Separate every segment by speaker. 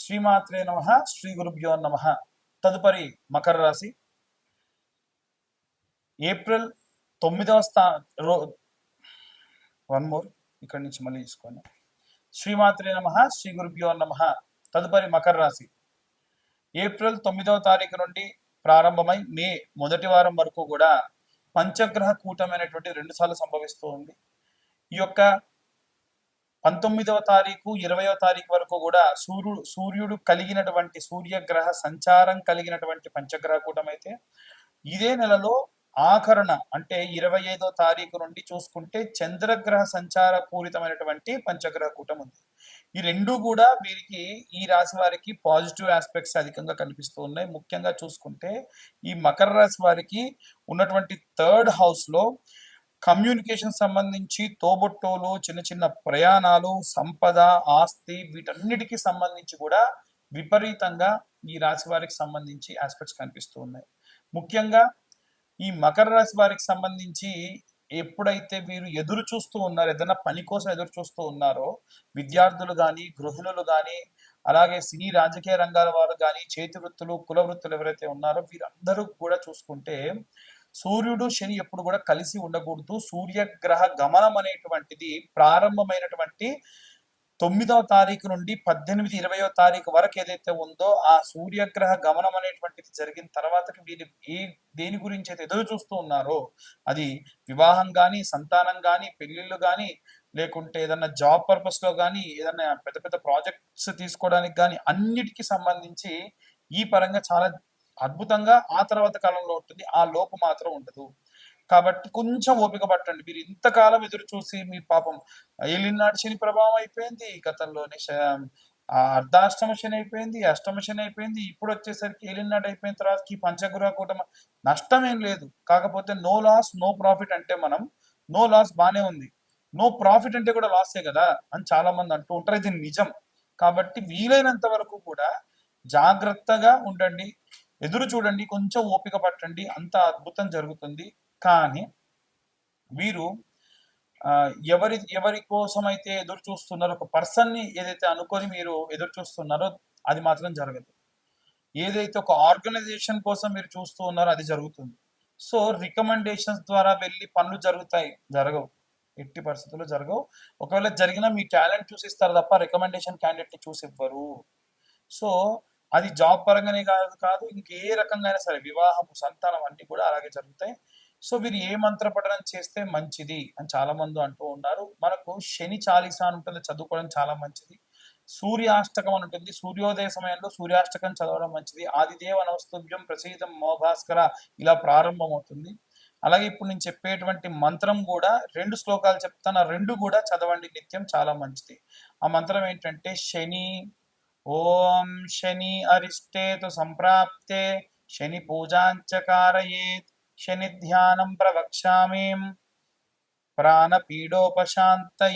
Speaker 1: శ్రీమాత్రే నమ శ్రీ గురుభ్యో నమ. తదుపరి మకర రాశి. ఏప్రిల్ తొమ్మిదవ స్థా రో వన్ మోర్ ఇక్కడి నుంచి మళ్ళీ తీసుకోండి. శ్రీమాత్రే నమ శ్రీ గురుభ్యో నమ. తదుపరి మకర రాశి. ఏప్రిల్ తొమ్మిదవ తారీఖు నుండి ప్రారంభమై మే మొదటి వారం వరకు కూడా పంచగ్రహ కూటమైనటువంటి రెండు సార్లు సంభవిస్తూ ఉంది. ఈ యొక్క పంతొమ్మిదవ తారీఖు ఇరవయో తారీఖు వరకు కూడా సూర్యుడు సూర్యుడు కలిగినటువంటి సూర్యగ్రహ సంచారం కలిగినటువంటి పంచగ్రహ కూటం అయితే ఇదే నెలలో ఆఖరణ అంటే ఇరవై ఐదో తారీఖు నుండి చూసుకుంటే చంద్రగ్రహ సంచార పూరితమైనటువంటి పంచగ్రహ కూటం ఉంది. ఈ రెండు కూడా వీరికి ఈ రాశి వారికి పాజిటివ్ ఆస్పెక్ట్స్ అధికంగా కనిపిస్తూ ఉన్నాయి. ముఖ్యంగా చూసుకుంటే ఈ మకర రాశి వారికి ఉన్నటువంటి థర్డ్ హౌస్లో కమ్యూనికేషన్ సంబంధించి తోబుట్టోలు చిన్న చిన్న ప్రయాణాలు సంపద ఆస్తి వీటన్నిటికీ సంబంధించి కూడా విపరీతంగా ఈ రాశి వారికి సంబంధించి ఆస్పెక్ట్స్ కనిపిస్తూ ఉన్నాయి. ముఖ్యంగా ఈ మకర రాశి వారికి సంబంధించి ఎప్పుడైతే వీరు ఎదురు చూస్తూ ఉన్నారో ఏదైనా పని కోసం ఎదురు చూస్తూ ఉన్నారో విద్యార్థులు కానీ గృహిణులు కానీ అలాగే సినీ రాజకీయ రంగాల వారు కానీ చేతి వృత్తులు కుల వృత్తులు ఎవరైతే ఉన్నారో వీరందరూ కూడా చూసుకుంటే సూర్యుడు శని ఎప్పుడు కూడా కలిసి ఉండకూడదు. సూర్యగ్రహ గమనం అనేటువంటిది ప్రారంభమైనటువంటి తొమ్మిదవ తారీఖు నుండి పద్దెనిమిది ఇరవయో తారీఖు వరకు ఏదైతే ఉందో ఆ సూర్యగ్రహ గమనం అనేటువంటిది జరిగిన తర్వాతకి వీరు ఏ దేని గురించి అయితే ఎదురు చూస్తూ ఉన్నారో అది వివాహం కానీ సంతానం కానీ పెళ్ళిళ్ళు కానీ లేకుంటే ఏదన్నా జాబ్ పర్పస్లో కానీ ఏదన్నా పెద్ద పెద్ద ప్రాజెక్ట్స్ తీసుకోవడానికి కానీ అన్నిటికీ సంబంధించి ఈ పరంగా చాలా అద్భుతంగా ఆ తర్వాత కాలంలో ఉంటుంది ఆ లోపు మాత్రం ఉండదు. కాబట్టి కొంచెం ఓపిక పట్టండి. మీరు ఇంతకాలం ఎదురు చూసి మీ పాపం ఏలినాడు శని ప్రభావం అయిపోయింది గతంలోనే అర్ధాష్టమ శని అయిపోయింది అష్టమ శని అయిపోయింది ఇప్పుడు వచ్చేసరికి ఏలినాడు అయిపోయిన తర్వాత ఈ పంచగ్రహ కూటమి నష్టం ఏం లేదు. కాకపోతే నో లాస్ నో ప్రాఫిట్ అంటే మనం నో లాస్ బాగానే ఉంది. నో ప్రాఫిట్ అంటే కూడా లాసే కదా అని చాలా మంది అంటూ ఉంటారు. ఇది నిజం. కాబట్టి వీలైనంత వరకు కూడా జాగ్రత్తగా ఉండండి. ఎదురు చూడండి కొంచెం ఓపిక పట్టండి అంత అద్భుతం జరుగుతుంది. కానీ వీరు ఎవరి ఎవరి కోసం అయితే ఎదురు చూస్తున్నారో ఒక పర్సన్ని ఏదైతే అనుకొని మీరు ఎదురు చూస్తున్నారో అది మాత్రం జరగదు. ఏదైతే ఒక ఆర్గనైజేషన్ కోసం మీరు చూస్తూ ఉన్నారో అది జరుగుతుంది. సో రికమెండేషన్స్ ద్వారా వెళ్ళి పనులు జరుగుతాయి జరగవు. ఎట్టి పరిస్థితుల్లో జరగవు. ఒకవేళ జరిగినా మీ టాలెంట్ చూసి ఇస్తారు తప్ప రికమెండేషన్ క్యాండిడేట్ని చూసి ఇవ్వరు. సో అది జాబ్ పరంగానే కాదు కాదు ఇంకే రకంగా అయినా సరే వివాహం సంతానం అన్ని కూడా అలాగే జరుగుతాయి. సో వీరు ఏ మంత్ర పఠనం చేస్తే మంచిది అని చాలా మంది అంటూ ఉన్నారు. మనకు శని చాలీసా అని ఉంటుంది చదువుకోవడం చాలా మంచిది. సూర్యాష్టకం అని ఉంటుంది సూర్యోదయ సమయంలో సూర్యాష్టకం చదవడం మంచిది. ఆదిదేవ నవస్తుభ్యం ప్రసీదం మోభాస్కర ఇలా ప్రారంభమవుతుంది. అలాగే ఇప్పుడు నేను చెప్పేటువంటి మంత్రం కూడా రెండు శ్లోకాలు చెప్తాను. ఆ రెండు కూడా చదవండి నిత్యం చాలా మంచిది. ఆ మంత్రం ఏంటంటే శని ఓం శని అరిష్టేతు సంప్రాప్తే శని పూజాంచకారయేత్ శని ధ్యానం ప్రవక్ష్యామీం. ప్రాణ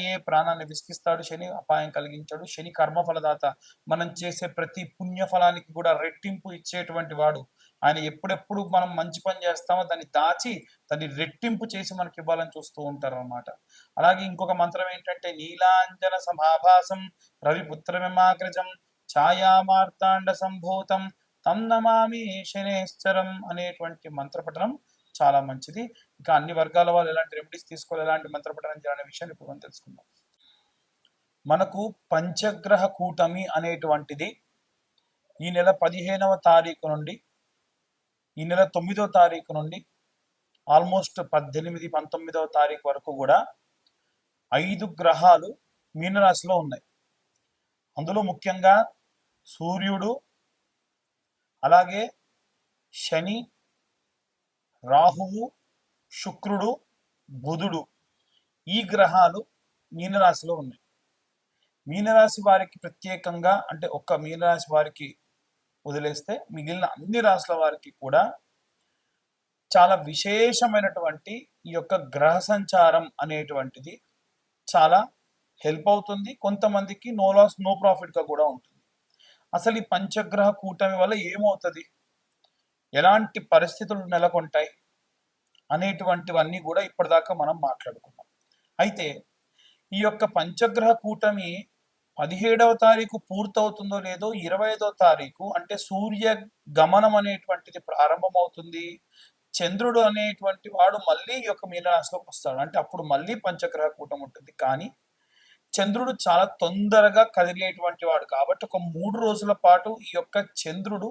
Speaker 1: ఏ ప్రాణాన్ని విసిగిస్తాడు శని అపాయం కలిగించాడు. శని కర్మఫలదాత. మనం చేసే ప్రతి పుణ్య ఫలానికి కూడా రెట్టింపు ఇచ్చేటువంటి వాడు. ఆయన ఎప్పుడెప్పుడు మనం మంచి పని చేస్తామో దాన్ని దాచి దాన్ని రెట్టింపు చేసి మనకి ఇవ్వాలని చూస్తూ ఉంటారు అన్నమాట అలాగే ఇంకొక మంత్రం ఏంటంటే నీలాంజన సమాభాసం రవిపుత్రమిమాగ్రజం ఛాయామార్తాండ సంభూతం తం నమామి శనేశ్వరం అనేటువంటి మంత్రపఠనం చాలా మంచిది. ఇంకా అన్ని వర్గాల వాళ్ళు ఎలాంటి రెమెడీస్ తీసుకోవాలి ఎలాంటి మంత్రపఠనం చేయాలనే విషయాన్ని ఇప్పుడు మనం తెలుసుకుందాం. మనకు పంచగ్రహ కూటమి అనేటువంటిది ఈ నెల పదిహేనవ తారీఖు నుండి ఈ నెల తొమ్మిదవ తారీఖు నుండి ఆల్మోస్ట్ పద్దెనిమిది పంతొమ్మిదవ తారీఖు వరకు కూడా ఐదు గ్రహాలు మీనరాశిలో ఉన్నాయి. అందులో ముఖ్యంగా సూర్యుడు అలాగే శని రాహువు శుక్రుడు బుధుడు ఈ గ్రహాలు మీనరాశిలో ఉన్నాయి. మీనరాశి వారికి ప్రత్యేకంగా అంటే ఒక్క మీనరాశి వారికి వదిలేస్తే మిగిలిన అన్ని రాశుల వారికి కూడా చాలా విశేషమైనటువంటి ఈ యొక్క గ్రహ సంచారం అనేటువంటిది చాలా హెల్ప్ అవుతుంది. కొంతమందికి నో లాస్ నో ప్రాఫిట్గా కూడా ఉంటుంది. అసలు ఈ పంచగ్రహ కూటమి వల్ల ఏమవుతుంది? ఎలాంటి పరిస్థితులు నెలకొంటాయి? అనేటువంటివన్నీ కూడా ఇప్పటిదాకా మనం మాట్లాడుకున్నాం. అయితే ఈ యొక్క పంచగ్రహ కూటమి పదిహేడవ తారీఖు పూర్తవుతుందో లేదో ఇరవై ఐదో తారీఖు అంటే సూర్య గమనం అనేటువంటిది ప్రారంభమవుతుంది. చంద్రుడు అనేటువంటి వాడు మళ్ళీ ఈ యొక్క మీనరాశిలోకి వస్తాడు. అంటే అప్పుడు మళ్ళీ పంచగ్రహ కూటం ఉంటుంది. కానీ చంద్రుడు చాలా తొందరగా కదిలేటువంటి వాడు కాబట్టి ఒక మూడు రోజుల పాటు ఈ యొక్క చంద్రుడు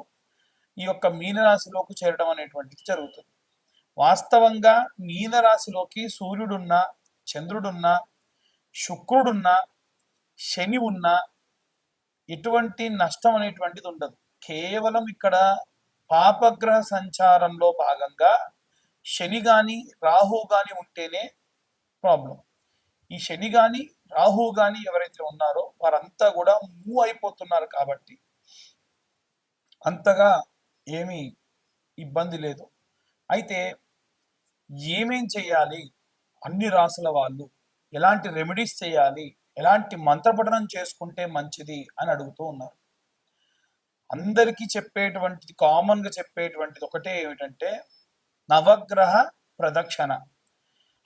Speaker 1: ఈ యొక్క మీనరాశిలోకి చేరడం అనేటువంటిది జరుగుతుంది. వాస్తవంగా మీనరాశిలోకి సూర్యుడున్న చంద్రుడున్న శుక్రుడున్న శని ఉన్న ఎటువంటి నష్టం అనేటువంటిది ఉండదు. కేవలం ఇక్కడ పాపగ్రహ సంచారంలో భాగంగా శని గాని రాహు గాని ఉంటేనే ప్రాబ్లం ఈ శని గాని రాహు గాని ఎవరైతే ఉన్నారో వారంతా కూడా మూవ్ అయిపోతున్నారు కాబట్టి అంతగా ఏమీ ఇబ్బంది లేదు. అయితే ఏమేం చేయాలి? అన్ని రాసుల వాళ్ళు ఎలాంటి రెమెడీస్ చేయాలి? ఎలాంటి మంత్రపఠనం చేసుకుంటే మంచిది అని అడుగుతూ ఉన్నారు. అందరికీ చెప్పేటువంటిది కామన్గా చెప్పేటువంటిది ఒకటే ఏమిటంటే నవగ్రహ ప్రదక్షిణ.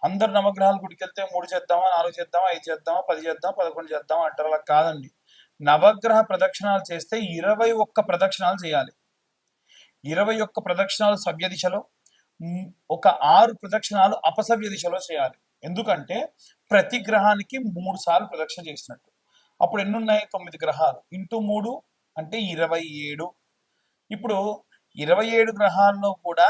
Speaker 1: అందరు నవగ్రహాలు గుడికి వెళ్తే మూడు చేద్దామా నాలుగు చేద్దామా ఐదు చేద్దామా పది చేద్దాం పదకొండు చేద్దామా అంటారు అలా కాదండి. నవగ్రహ ప్రదక్షిణాలు చేస్తే ఇరవై ఒక్క ప్రదక్షిణాలు చేయాలి. ఇరవై ఒక్క ప్రదక్షిణాలు సవ్య దిశలో ఒక ఆరు ప్రదక్షిణాలు అపసవ్య దిశలో చేయాలి. ఎందుకంటే ప్రతి గ్రహానికి మూడు సార్లు ప్రదక్షిణ చేసినట్టు. అప్పుడు ఎన్నున్నాయి? తొమ్మిది గ్రహాలు. ఇంటూ మూడు అంటే ఇరవై ఏడు. ఇప్పుడు ఇరవై ఏడు గ్రహాల్లో కూడా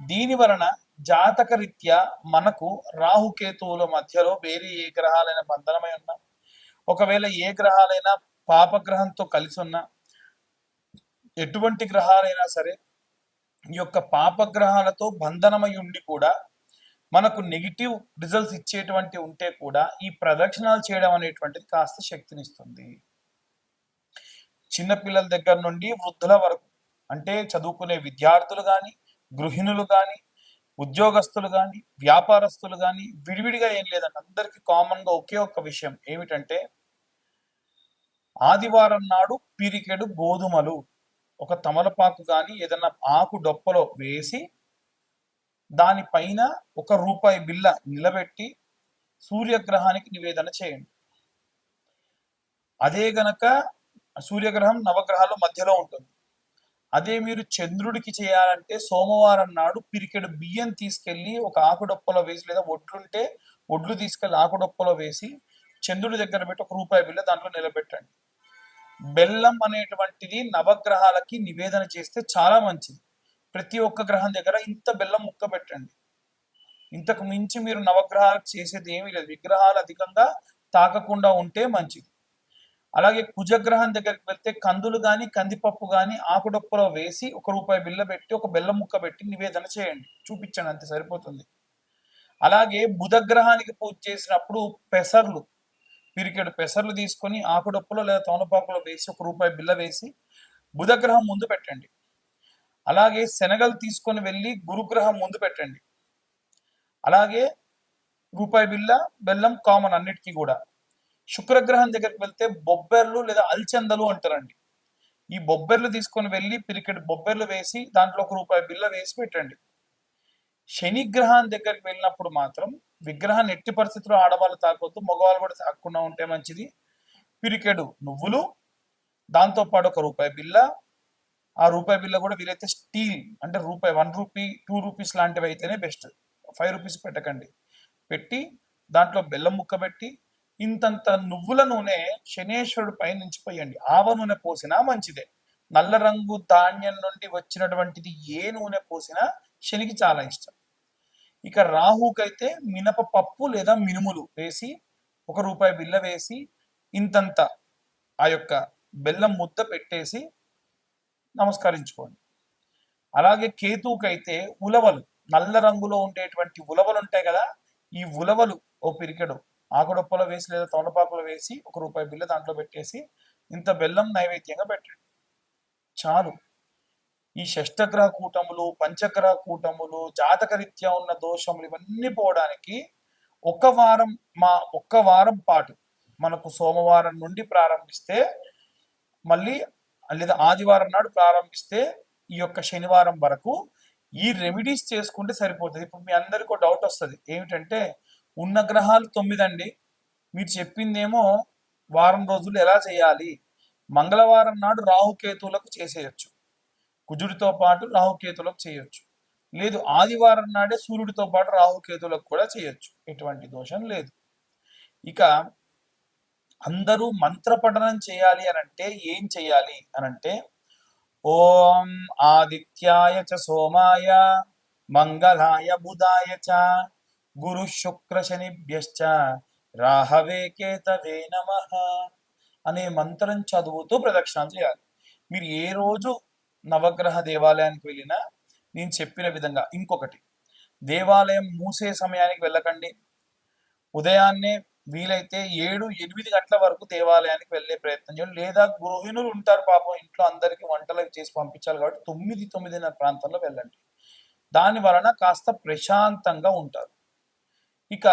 Speaker 1: దీని వలన జాతక రీత్యా మనకు రాహుకేతువుల మధ్యలో వేరే ఏ గ్రహాలైన బంధనమై ఉన్నా ఒకవేళ ఏ గ్రహాలైనా పాపగ్రహంతో కలిసి ఉన్నా ఎటువంటి గ్రహాలైనా సరే ఈ యొక్క పాపగ్రహాలతో బంధనమై ఉండి కూడా మనకు నెగిటివ్ రిజల్ట్స్ ఇచ్చేటువంటి ఉంటే కూడా ఈ ప్రదక్షిణాలు చేయడం అనేటువంటిది కాస్త శక్తినిస్తుంది. చిన్నపిల్లల దగ్గర నుండి వృద్ధుల వరకు అంటే చదువుకునే విద్యార్థులు కానీ గృహిణులు కానీ ఉద్యోగస్తులు కానీ వ్యాపారస్తులు కానీ విడివిడిగా ఏం లేదండి. అందరికీ కామన్గా ఒకే ఒక్క విషయం ఏమిటంటే ఆదివారం నాడు పిరికెడు గోధుమలు. ఒక తమలపాకు కానీ ఏదైనా ఆకు డొప్పలో వేసి దానిపైన ఒక రూపాయి బిల్ల నిలబెట్టి సూర్యగ్రహానికి నివేదన చేయండి. అదే గనక సూర్యగ్రహం నవగ్రహాల మధ్యలో ఉంటుంది. అదే మీరు చంద్రుడికి చేయాలంటే సోమవారం నాడు పిరికెడు బియ్యం తీసుకెళ్ళి ఒక ఆకుడొప్పలో వేసి లేదా ఒడ్లుంటే ఒడ్లు తీసుకెళ్ళి ఆకుడొప్పలో వేసి చంద్రుడి దగ్గర పెట్టి ఒక రూపాయి బిల్ల దాంట్లో నిలబెట్టండి. బెల్లం అనేటువంటిది నవగ్రహాలకి నివేదన చేస్తే చాలా మంచిది. ప్రతి ఒక్క గ్రహం దగ్గర ఇంత బెల్లం ముక్క పెట్టండి. ఇంతకు మించి మీరు నవగ్రహాలకు చేసేది ఏమీ లేదు. విగ్రహాలు అధికంగా తాకకుండా ఉంటే మంచిది. అలాగే కుజగ్రహం దగ్గరికి వెళ్తే కందులు గాని కందిపప్పు గాని ఆకుడొప్పలో వేసి ఒక రూపాయి బిల్ల పెట్టి ఒక బెల్లం ముక్క పెట్టి నివేదన చేయండి. చూపించండి అంతే సరిపోతుంది. అలాగే బుధగ్రహానికి పూజ చేసినప్పుడు పెసర్లు పిరికెడు పెసర్లు తీసుకొని ఆకుడొప్పులో లేదా తోనపాకులో వేసి ఒక రూపాయి బిల్ల వేసి బుధగ్రహం ముందు పెట్టండి. అలాగే శనగలు తీసుకొని వెళ్ళి గురుగ్రహం ముందు పెట్టండి. అలాగే రూపాయి బిల్ల బెల్లం కామన్ అన్నిటికీ కూడా. శుక్రగ్రహం దగ్గరికి వెళ్తే బొబ్బెర్లు లేదా అల్చందలు అంటారండి. ఈ బొబ్బెర్లు తీసుకొని వెళ్ళి పిరికెడు బొబ్బెర్లు వేసి దాంట్లో ఒక రూపాయి బిల్ల వేసి పెట్టండి. శని గ్రహం దగ్గరికి వెళ్ళినప్పుడు మాత్రం విగ్రహాన్ని ఎట్టి పరిస్థితుల్లో ఆడవాళ్ళు తాకొద్దు మగవాళ్ళు కూడా తాకుండా ఉంటే మంచిది. పిరికెడు నువ్వులు దాంతో పాటు ఒక రూపాయి బిల్ల ఆ రూపాయి బిల్ల కూడా వీలైతే స్టీల్ అంటే రూపాయి వన్ రూపీ టూ రూపీస్ లాంటివి అయితేనే బెస్ట్. ఫైవ్ రూపీస్ పెట్టకండి. పెట్టి దాంట్లో బెల్లం ముక్క పెట్టి ఇంతంత నువ్వుల నూనె శనేశ్వరుడు పైనుంచి పోయండి. ఆవ నూనె పోసినా మంచిదే. నల్ల రంగు ధాన్యం నుండి వచ్చినటువంటిది ఏ నూనె పోసినా శనికి చాలా ఇష్టం. ఇక రాహుకైతే మినప పప్పు లేదా మినుములు వేసి ఒక రూపాయి బిల్ల వేసి ఇంతంత ఆ యొక్క బెల్లం ముద్ద పెట్టేసి నమస్కరించుకోండి. అలాగే కేతువుకైతే ఉలవలు నల్ల రంగులో ఉండేటువంటి ఉలవలు ఉంటాయి కదా ఈ ఉలవలు ఓ పిరికెడు ఆకుడుప్పలో వేసి లేదా తోలపాకులో వేసి ఒక రూపాయి బిల్ల దాంట్లో పెట్టేసి ఇంత బెల్లం నైవేద్యంగా పెట్టండి. చాలు. ఈ షష్టగ్రహ కూటములు పంచగ్రహ కూటములు జాతకరీత్యా ఉన్న దోషములు ఇవన్నీ పోవడానికి ఒక వారం మా ఒక్క వారం పాటు మనకు సోమవారం నుండి ప్రారంభిస్తే మళ్ళీ లేదా ఆదివారం నాడు ప్రారంభిస్తే ఈ యొక్క శనివారం వరకు ఈ రెమెడీస్ చేసుకుంటే సరిపోతుంది. ఇప్పుడు మీ అందరికీ ఒక డౌట్ వస్తుంది. ఏమిటంటే ఉన్న గ్రహాలు తొమ్మిది అండి మీరు చెప్పిందేమో వారం రోజులు ఎలా చేయాలి? మంగళవారం నాడు రాహుకేతువులకు చేసేయచ్చు. కుజుడితో పాటు రాహుకేతులకు చేయొచ్చు. లేదు ఆదివారం నాడే సూర్యుడితో పాటు రాహుకేతులకు కూడా చేయొచ్చు. ఎటువంటి దోషం లేదు. ఇక అందరూ మంత్ర పఠనం చేయాలి అని అంటే ఏం చేయాలి అని అంటే ఓం ఆదిత్యాయ చ సోమాయ మంగళాయ బుధాయ చ గురు శుక్ర శనిభ్యశ్చ రాహవే కేతవే నమ అనే మంత్రం చదువుతూ ప్రదక్షిణాలు చేయాలి. మీరు ఏ రోజు నవగ్రహ దేవాలయానికి వెళ్ళినా నేను చెప్పిన విధంగా ఇంకొకటి దేవాలయం మూసే సమయానికి వెళ్ళకండి. ఉదయాన్నే వీలైతే ఏడు ఎనిమిది గంటల వరకు దేవాలయానికి వెళ్ళే ప్రయత్నం చేయండి. లేదా గృహిణులు ఉంటారు పాపం ఇంట్లో అందరికి వంటలు చేసి పంపించాలి కాబట్టి తొమ్మిది తొమ్మిదిన్నర ప్రాంతంలో వెళ్ళండి. దాని వలన కాస్త ప్రశాంతంగా ఉంటారు. ఇక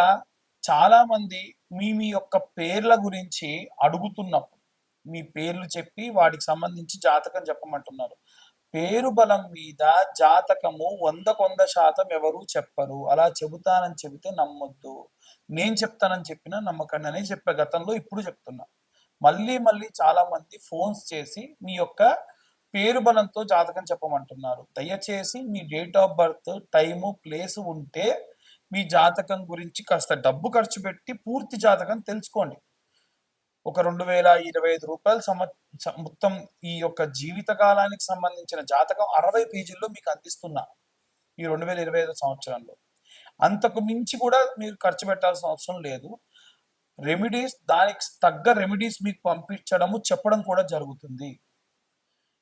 Speaker 1: చాలామంది మీ మీ యొక్క పేర్ల గురించి అడుగుతున్నప్పుడు మీ పేర్లు చెప్పి వాటికి సంబంధించి జాతకం చెప్పమంటున్నారు. పేరు బలం మీద జాతకము వందకు వంద శాతం ఎవరు చెప్పరు. అలా చెబుతానని చెబితే నమ్మొద్దు. నేను చెప్తానని చెప్పినా నమ్మకండి అని చెప్పే. గతంలో ఇప్పుడు చెప్తున్నా. మళ్ళీ మళ్ళీ చాలా మంది ఫోన్స్ చేసి మీ యొక్క పేరు బలంతో జాతకం చెప్పమంటున్నారు. దయచేసి మీ date of birth time place ఉంటే మీ జాతకం గురించి కాస్త డబ్బు ఖర్చు పెట్టి పూర్తి జాతకం తెలుసుకోండి. ఒక రెండు వేల ఇరవై ఐదు రూపాయలు సమ మొత్తం ఈ యొక్క జీవిత కాలానికి సంబంధించిన జాతకం అరవై పేజీల్లో మీకు అందిస్తున్నా ఈ రెండు వేల ఇరవై ఐదు సంవత్సరంలో. అంతకు మించి కూడా మీరు ఖర్చు పెట్టాల్సిన అవసరం లేదు. రెమెడీస్ దానికి తగ్గ రెమెడీస్ మీకు పంపించడము చెప్పడం కూడా జరుగుతుంది.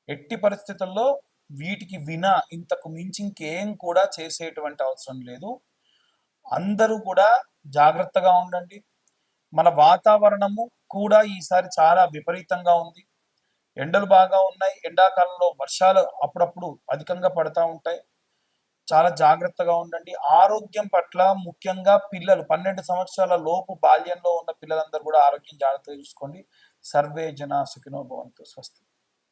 Speaker 1: ఎట్టి పరిస్థితుల్లో వీటికి వినా ఇంతకు మించి ఇంకేం కూడా చేసేటువంటి అవసరం లేదు. అందరూ కూడా జాగ్రత్తగా ఉండండి. మన వాతావరణము కూడా ఈసారి చాలా విపరీతంగా ఉంది. ఎండలు బాగా ఉన్నాయి. ఎండాకాలంలో వర్షాలు అప్పుడప్పుడు అధికంగా పడతా ఉంటాయి. చాలా జాగ్రత్తగా ఉండండి. ఆరోగ్యం పట్ల ముఖ్యంగా పిల్లలు పన్నెండు సంవత్సరాల లోపు బాల్యంలో ఉన్న పిల్లలందరూ కూడా ఆరోగ్యం జాగ్రత్తగా చూసుకోండి. సర్వే జన సుఖినోభవంతో స్వస్తి.